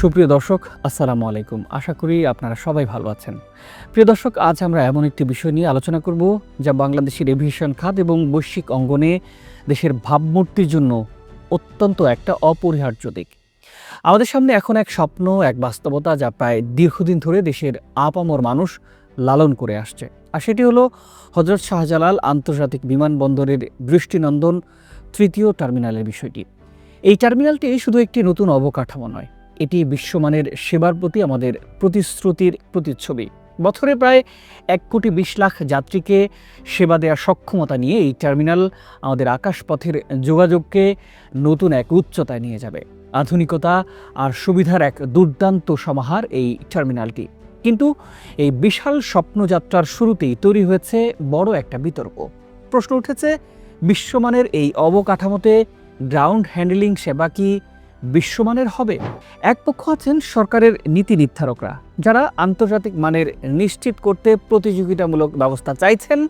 সুপ্রিয় দর্শক, আসসালামু আলাইকুম। আশা করি আপনারা সবাই ভালো আছেন। প্রিয় দর্শক, আজ আমরা এমন একটি বিষয় নিয়ে আলোচনা করব যা বাংলাদেশের এভিয়েশন খাত এবং বৈশ্বিক অঙ্গনে দেশের ভাবমূর্তির জন্য অত্যন্ত একটা অপরিহার্য দিক। আমাদের সামনে এখন এক স্বপ্ন, এক বাস্তবতা যা প্রায় দীর্ঘদিন ধরে দেশের আপামর মানুষ লালন করে আসছে। আর সেটি হলো হজরত শাহজালাল আন্তর্জাতিক বিমানবন্দরের দৃষ্টিনন্দন তৃতীয় টার্মিনালের বিষয়টি। এই টার্মিনালটি শুধু একটি নতুন অবকাঠামো নয় এটি বিশ্বমানের সেবার প্রতি আমাদের প্রতিশ্রুতির প্রতিচ্ছবি। বছরে প্রায় এক কোটি বিশ লাখ যাত্রীকে সেবা দেওয়ার সক্ষমতা নিয়ে এই টার্মিনাল আমাদের আকাশপথের যোগাযোগকে নতুন এক উচ্চতায় নিয়ে যাবে। আধুনিকতা আর সুবিধার এক দুর্দান্ত সমাহার এই টার্মিনালটি। কিন্তু এই বিশাল স্বপ্নযাত্রার শুরুতেই তৈরি হয়েছে বড় একটা বিতর্ক। প্রশ্ন উঠেছে, বিশ্বমানের এই অবকাঠামোতে গ্রাউন্ড হ্যান্ডলিং সেবা কি বিশ্বমানের হবে। এক পক্ষ আছেন সরকারের নীতি নির্ধারকরা, যারা আন্তর্জাতিক মানের নিশ্চিত করতে প্রতিযোগিতামূলক ব্যবস্থা চাইছেন।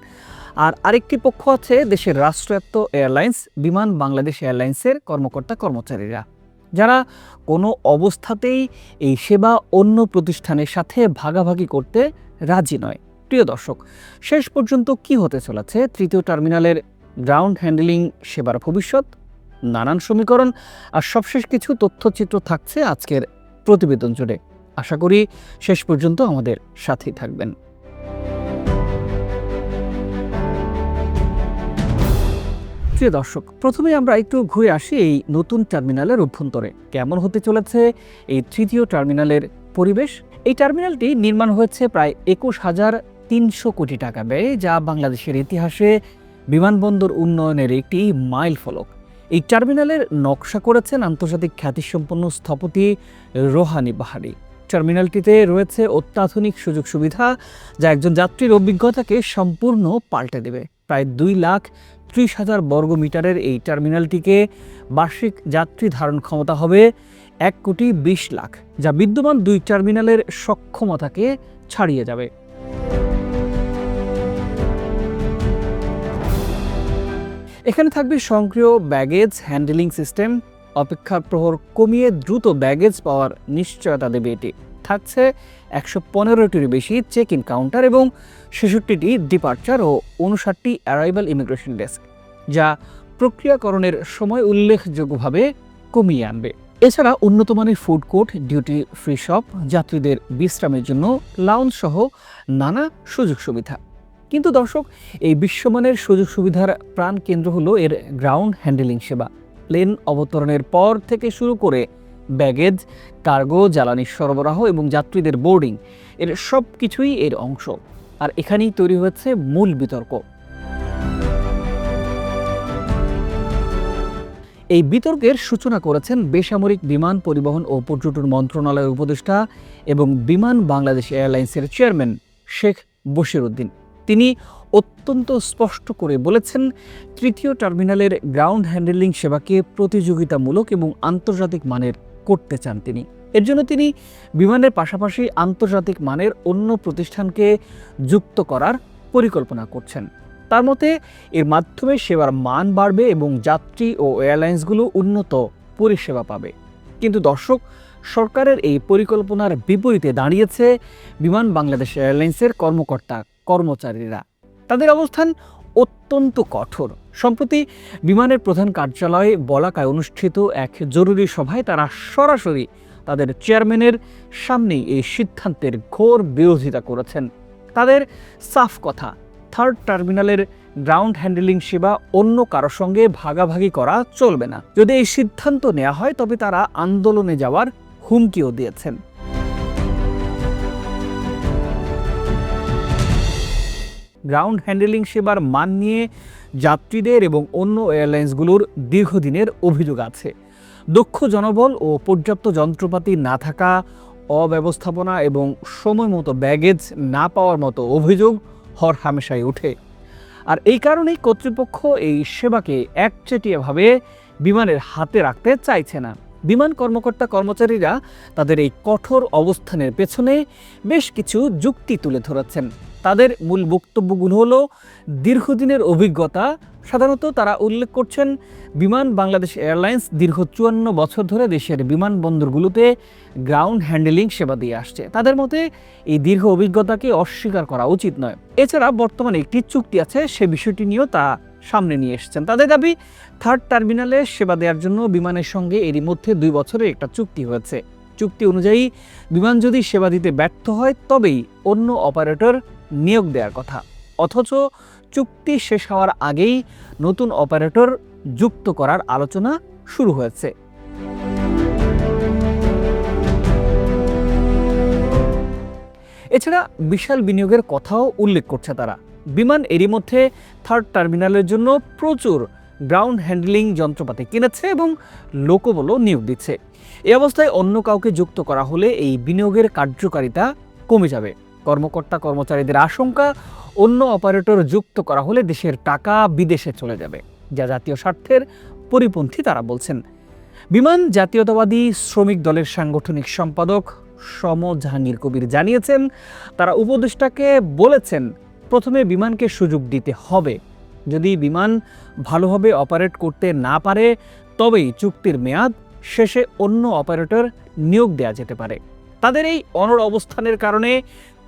আর আরেকটি পক্ষ আছে দেশের রাষ্ট্রায়ত্ত এয়ারলাইন্স, বিমান বাংলাদেশ এয়ারলাইন্সের কর্মকর্তা কর্মচারীরা, যারা কোনো অবস্থাতেই এই সেবা অন্য প্রতিষ্ঠানের সাথে ভাগাভাগি করতে রাজি নয়। প্রিয় দর্শক, শেষ পর্যন্ত কি হতে চলেছে? তৃতীয় টার্মিনালের গ্রাউন্ড হ্যান্ডলিং সেবার ভবিষ্যৎ নানান সমীকরণ আর সবশেষ কিছু তথ্যচিত্র থাকছে আজকের প্রতিবেদন জুড়ে। আশা করি শেষ পর্যন্ত আমাদের সাথেই থাকবেন। প্রিয় দর্শক প্রথমে আমরা একটু ঘুরে আসি এই নতুন টার্মিনালের অভ্যন্তরে। কেমন হতে চলেছে এই তৃতীয় টার্মিনালের পরিবেশ? এই টার্মিনালটি নির্মাণ হয়েছে প্রায় একুশ হাজার তিনশো কোটি টাকা ব্যয়ে, যা বাংলাদেশের ইতিহাসে বিমানবন্দর উন্নয়নের একটি মাইল ফলক এই টার্মিনালের নকশা করেছেন আন্তর্জাতিক খ্যাতিসম্পন্ন স্থপতি রোহানি বাহারি। টার্মিনালটিতে রয়েছে অত্যাধুনিক সুযোগ সুবিধা, যা একজন যাত্রীর অভিজ্ঞতাকে সম্পূর্ণ পাল্টে দেবে। প্রায় দুই লাখ ত্রিশ হাজার বর্গ মিটারের এই টার্মিনালটিকে বার্ষিক যাত্রী ধারণ ক্ষমতা হবে এক কোটি বিশ লাখ, যা বিদ্যমান দুই টার্মিনালের সক্ষমতাকে ছাড়িয়ে যাবে। এখানে থাকবে স্বয়ংক্রিয় ব্যাগেজ হ্যান্ডেলিং সিস্টেম অপেক্ষার প্রহর কমিয়ে দ্রুত ব্যাগেজ পাওয়ার নিশ্চয়তা দেবে এটি। থাকছে একশো পনেরোটির বেশি চেক ইন কাউন্টার এবং ছেষট্টিটি ডিপার্চার ও উনষাটটি অ্যারাইভাল ইমিগ্রেশন ডেস্ক যা প্রক্রিয়াকরণের সময় উল্লেখযোগ্যভাবে কমিয়ে আনবে। এছাড়া উন্নতমানের food court duty free shop যাত্রীদের বিশ্রামের জন্য লাউঞ্জ সহ নানা সুযোগ সুবিধা কিন্তু দর্শক, এই বিশ্বমানের সুযোগ সুবিধার প্রাণ কেন্দ্র হলো এর গ্রাউন্ড হ্যান্ডেলিং সেবা। প্লেন অবতরণের পর থেকে শুরু করে ব্যাগেজ কার্গো জ্বালানি সরবরাহ এবং যাত্রীদের বোর্ডিং এর সব কিছুই এর অংশ। আর এখানেই তৈরি হয়েছে মূল বিতর্ক। এই বিতর্কের সূচনা করেছেন বেসামরিক বিমান পরিবহন ও পর্যটন মন্ত্রণালয়ের উপদেষ্টা এবং বিমান বাংলাদেশ এয়ারলাইন্সের চেয়ারম্যান শেখ বশির উদ্দিন। তিনি অত্যন্ত স্পষ্ট করে বলেছেন, তৃতীয় টার্মিনালের গ্রাউন্ড হ্যান্ডেলিং সেবাকে প্রতিযোগিতামূলক এবং আন্তর্জাতিক মানের করতে চান তিনি। এর জন্য তিনি বিমানের পাশাপাশি আন্তর্জাতিক মানের অন্য প্রতিষ্ঠানকে যুক্ত করার পরিকল্পনা করছেন। তার মতে, এর মাধ্যমে সেবার মান বাড়বে এবং যাত্রী ও এয়ারলাইন্সগুলো উন্নত পরিষেবা পাবে। কিন্তু দর্শক, সরকারের এই পরিকল্পনার বিপরীতে দাঁড়িয়েছে বিমান বাংলাদেশ এয়ারলাইন্সের কর্মকর্তা কর্মচারীরা। তাদের অবস্থান অত্যন্ত কঠোর। সম্প্রতি বিমানের প্রধান কার্যালয়ে বলাকায় অনুষ্ঠিত এক জরুরি সভায় তারা সরাসরি তাদের চেয়ারম্যানের সামনেই এই সিদ্ধান্তের ঘোর বিরোধিতা করেছেন। তাদের সাফ কথা, থার্ড টার্মিনালের গ্রাউন্ড হ্যান্ডেলিং সেবা অন্য কারোর সঙ্গে ভাগাভাগি করা চলবে না। যদি এই সিদ্ধান্ত নেওয়া হয়, তবে তারা আন্দোলনে যাওয়ার হুমকিও দিয়েছেন। গ্রাউন্ড হ্যান্ডেলিং সেবার মান নিয়ে যাত্রীদের এবং অন্য এয়ারলাইন্সগুলোর দীর্ঘদিনের অভিযোগ আছে। দক্ষ জনবল ও পর্যাপ্ত যন্ত্রপাতি না থাকা, অব্যবস্থাপনা এবং সময় মতো ব্যাগেজ না পাওয়ার মতো অভিযোগ হর হামেশাই ওঠে। আর এই কারণেই কর্তৃপক্ষ এই সেবাকে একচেটিয়াভাবে বিমানের হাতে রাখতে চাইছে না। বিমান কর্মকর্তা কর্মচারীরা তাদের এই কঠোর অবস্থানের পেছনে বেশ কিছু যুক্তি তুলে ধরেছেন। তাদের মূল বক্তব্যগুলো হলো, দীর্ঘদিনের অভিজ্ঞতা, সাধারণত তারা উল্লেখ করছেন, বিমান বাংলাদেশ এয়ারলাইন্স দীর্ঘ চুয়ান্ন বছর ধরে দেশের বিমানবন্দরগুলোতে গ্রাউন্ড হ্যান্ডেলিং সেবা দিয়ে আসছে। তাদের মতে, এই দীর্ঘ অভিজ্ঞতাকে অস্বীকার করা উচিত নয়। এছাড়া বর্তমানে একটি চুক্তি আছে, সে বিষয়টি নিয়েও তা সামনে নিয়ে এসছেন। তাদের দাবি, থার্ড টার্মিনালে সেবা দেওয়ার জন্য বিমানের সঙ্গে এরই মধ্যে দুই বছরের একটা চুক্তি হয়েছে। চুক্তি অনুযায়ী, বিমান যদি সেবা দিতে ব্যর্থ হয়, তবেই অন্য অপারেটর নিয়োগ দেওয়ার কথা। অথচ চুক্তি শেষ হওয়ার আগেই নতুন অপারেটর যুক্ত করার আলোচনা শুরু হয়েছে। এছাড়া বিশাল বিনিয়োগের কথাও উল্লেখ করছে তারা। বিমান এরই মধ্যে থার্ড টার্মিনালের জন্য প্রচুর গ্রাউন্ড হ্যান্ডলিং যন্ত্রপাতি কিনেছে এবং লোকবলও নিয়োগ দিচ্ছে। এ অবস্থায় অন্য কাউকে যুক্ত করা হলে এই বিনিয়োগের কার্যকারিতা কমে যাবে। কর্মকর্তা, কর্মচারীদের আশঙ্কা, অন্য অপারেটর যুক্ত করা হলে দেশের টাকা বিদেশে চলে যাবে, যা জাতীয় স্বার্থের পরিপন্থী তারা বলছেন। বিমান জাতীয়তাবাদী শ্রমিক দলের সাংগঠনিক সম্পাদক সম জাহাঙ্গীর কবির জানিয়েছেন, তারা উপদেষ্টাকে বলেছেন, প্রথমে বিমানকে সুযোগ দিতে হবে। যদি বিমান ভালোভাবে অপারেট করতে না পারে, তবেই চুক্তির মেয়াদ শেষে অন্য অপারেটর নিয়োগ দেওয়া যেতে পারে। তাদের এই অনড় অবস্থানের কারণে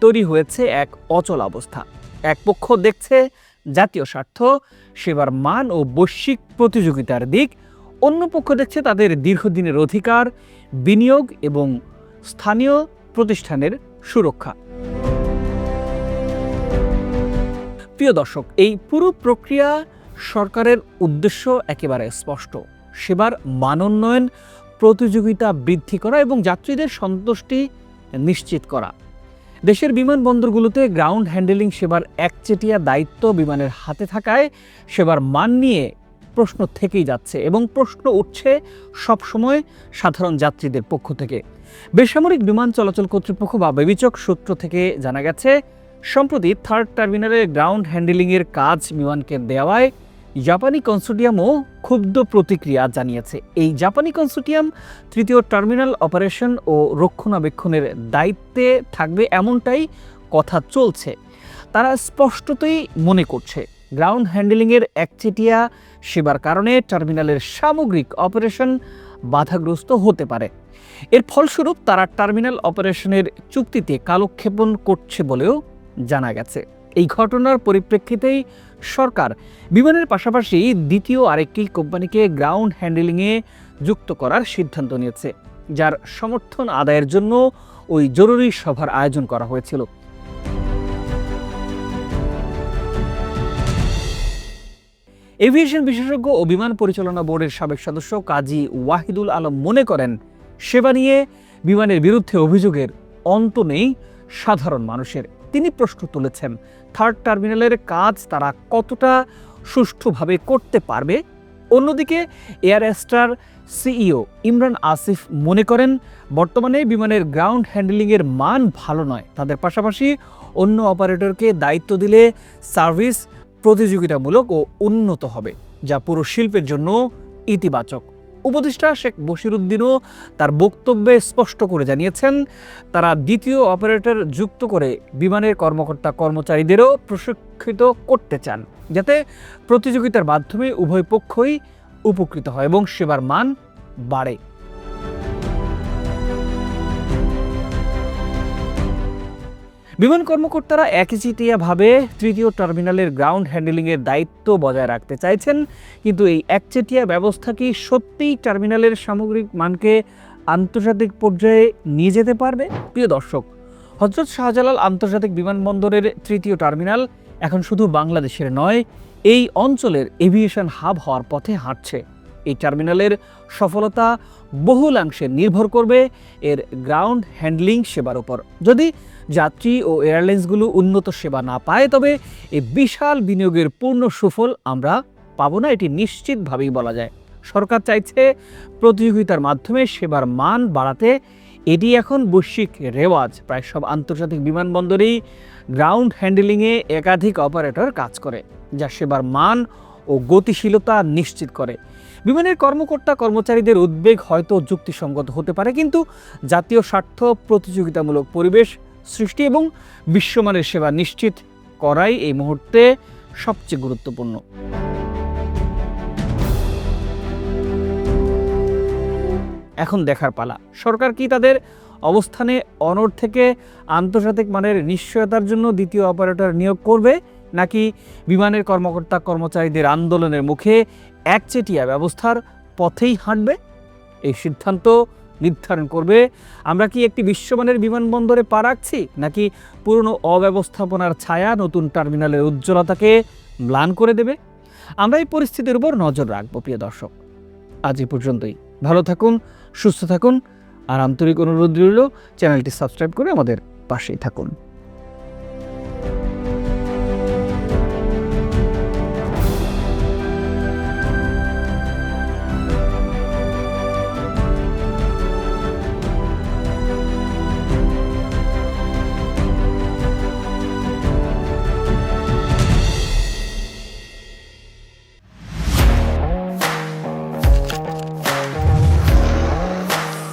তৈরি হয়েছে এক অচল অবস্থা। এক পক্ষ দেখছে জাতীয় স্বার্থ, সেবার মান ও বৈশ্বিক প্রতিযোগিতার দিক। অন্য পক্ষ দেখছে তাদের দীর্ঘদিনের অধিকার, বিনিয়োগ এবং স্থানীয় প্রতিষ্ঠানের সুরক্ষা। প্রিয় দর্শক, এই পুরো প্রক্রিয়া সরকারের উদ্দেশ্য একেবারে স্পষ্ট। সেবার মানোন্নয়ন প্রতিযোগিতা বৃদ্ধি করা এবং যাত্রীদের সন্তুষ্টি নিশ্চিত করা। দেশের বিমানবন্দরগুলোতে গ্রাউন্ড হ্যান্ডেলিং সেবার একচেটিয়া দায়িত্ব বিমানের হাতে থাকায় সেবার মান নিয়ে প্রশ্ন থেকেই যাচ্ছে এবং প্রশ্ন উঠছে সবসময় সাধারণ যাত্রীদের পক্ষ থেকে। বেসামরিক বিমান চলাচল কর্তৃপক্ষ বা বেবিচক সূত্র থেকে জানা গেছে, সম্প্রতি থার্ড টার্মিনালে গ্রাউন্ড হ্যান্ডেলিংয়ের কাজ বিমানকে দেওয়ায় জাপানি কনসোর্টিয়ামও ক্ষুব্ধ প্রতিক্রিয়া জানিয়েছে। এই জাপানি কনসোর্টিয়াম তৃতীয় টার্মিনাল অপারেশন ও রক্ষণাবেক্ষণের দায়িত্বে থাকবে এমনটাই কথা চলছে। তারা স্পষ্টতই মনে করছে, গ্রাউন্ড হ্যান্ডেলিংয়ের একচেটিয়া সেবার কারণে টার্মিনালের সামগ্রিক অপারেশন বাধাগ্রস্ত হতে পারে। এর ফলস্বরূপ তারা টার্মিনাল অপারেশনের চুক্তিতে কালক্ষেপণ করছে বলেও জানা গেছে। এই ঘটনার পরিপ্রেক্ষিতেই সরকার বিমানের পাশাপাশি দ্বিতীয় আরেকটি কোম্পানিকে গ্রাউন্ড হ্যান্ডেলিংয়ে যুক্ত করার সিদ্ধান্ত নিয়েছে, যার সমর্থন আদায়ের জন্য ওই জরুরি সভার আয়োজন করা হয়েছিল। এভিয়েশন বিশেষজ্ঞ ও বিমান পরিচালনা বোর্ডের সাবেক সদস্য কাজী ওয়াহিদুল আলম মনে করেন, সেবা নিয়ে বিমানের বিরুদ্ধে অভিযোগের অন্ত নেই সাধারণ মানুষের। তিনি প্রশ্ন তুলেছেন, থার্ড টার্মিনালের কাজ তারা কতটা সুষ্ঠুভাবে করতে পারবে? অন্যদিকে air ester CEO Imran Asif মনে করেন, বর্তমানে বিমানের গ্রাউন্ড হ্যান্ডেলিংয়ের মান ভালো নয়। তাদের পাশাপাশি অন্য অপারেটরকে দায়িত্ব দিলে সার্ভিস প্রতিযোগিতামূলক ও উন্নত হবে, যা পুরো শিল্পের জন্য ইতিবাচক। উপদেষ্টা শেখ বশিরুদ্দিনও তার বক্তব্যে স্পষ্ট করে জানিয়েছেন, তারা দ্বিতীয় অপারেটর যুক্ত করে বিমানের কর্মকর্তা কর্মচারীদেরও প্রশিক্ষিত করতে চান, যাতে প্রতিযোগিতার মাধ্যমে উভয় পক্ষই উপকৃত হয় এবং সেবার মান বাড়ে। বিমান কর্মকর্তারা একচেটিয়াভাবে তৃতীয় টার্মিনালের গ্রাউন্ড হ্যান্ডেলিংয়ের দায়িত্ব বজায় রাখতে চাইছেন, কিন্তু এই একচেটিয়া ব্যবস্থা কি সত্যিই টার্মিনালের সামগ্রিক মানকে আন্তর্জাতিক পর্যায়ে নিয়ে যেতে পারবে? প্রিয় দর্শক, হজরত শাহজালাল আন্তর্জাতিক বিমানবন্দরের তৃতীয় টার্মিনাল এখন শুধু বাংলাদেশের নয়, এই অঞ্চলের এভিয়েশন হাব হওয়ার পথে হাঁটছে। এই টার্মিনালের সফলতা বহুলাংশে নির্ভর করবে এর গ্রাউন্ড হ্যান্ডলিং সেবার উপর। যদি যাত্রী ও এয়ারলাইন্সগুলো উন্নত সেবা না পায়, তবে এই বিশাল বিনিয়োগের পূর্ণ সুফল আমরা পাবো না, এটি নিশ্চিতভাবেই বলা যায়। সরকার চাইছে প্রতিযোগিতার মাধ্যমে সেবার মান বাড়াতে, এটি এখন বৈশ্বিক রেওয়াজ। প্রায় সব আন্তর্জাতিক বিমানবন্দরেই গ্রাউন্ড হ্যান্ডেলিংয়ে একাধিক অপারেটর কাজ করে, যা সেবার মান ও গতিশীলতা নিশ্চিত করে। বিমানের কর্মকর্তা কর্মচারীদের উদ্বেগ হয়তো যুক্তিসঙ্গত হতে পারে, কিন্তু জাতীয় স্বার্থ, প্রতিযোগিতামূলক পরিবেশ সৃষ্টি এবং বিশ্বমানের সেবা নিশ্চিত করাই এই মুহূর্তে সবচেয়ে গুরুত্বপূর্ণ। এখন দেখার পালা। সরকার কি তাদের অবস্থানে অনর থেকে আন্তর্জাতিক মানের নিশ্চয়তার জন্য দ্বিতীয় অপারেটর নিয়োগ করবে, নাকি বিমানের কর্মকর্তা কর্মচারীদের আন্দোলনের মুখে একচেটিয়া ব্যবস্থার পথেই হাঁটবে? এই সিদ্ধান্ত নির্ধারণ করবে। আমরা কি একটি বিশ্বমানের বিমানবন্দরে পা রাখছি, নাকি পুরনো অব্যবস্থাপনার ছায়া নতুন টার্মিনালের উজ্জ্বলতাকে ম্লান করে দেবে? আমরা এই পরিস্থিতির উপর নজর রাখব, প্রিয় দর্শক। আজ এ পর্যন্তই। ভালো থাকুন, সুস্থ থাকুন, আর আন্তরিক অনুরোধ রইল, চ্যানেলটি সাবস্ক্রাইব করে আমাদের পাশেই থাকুন।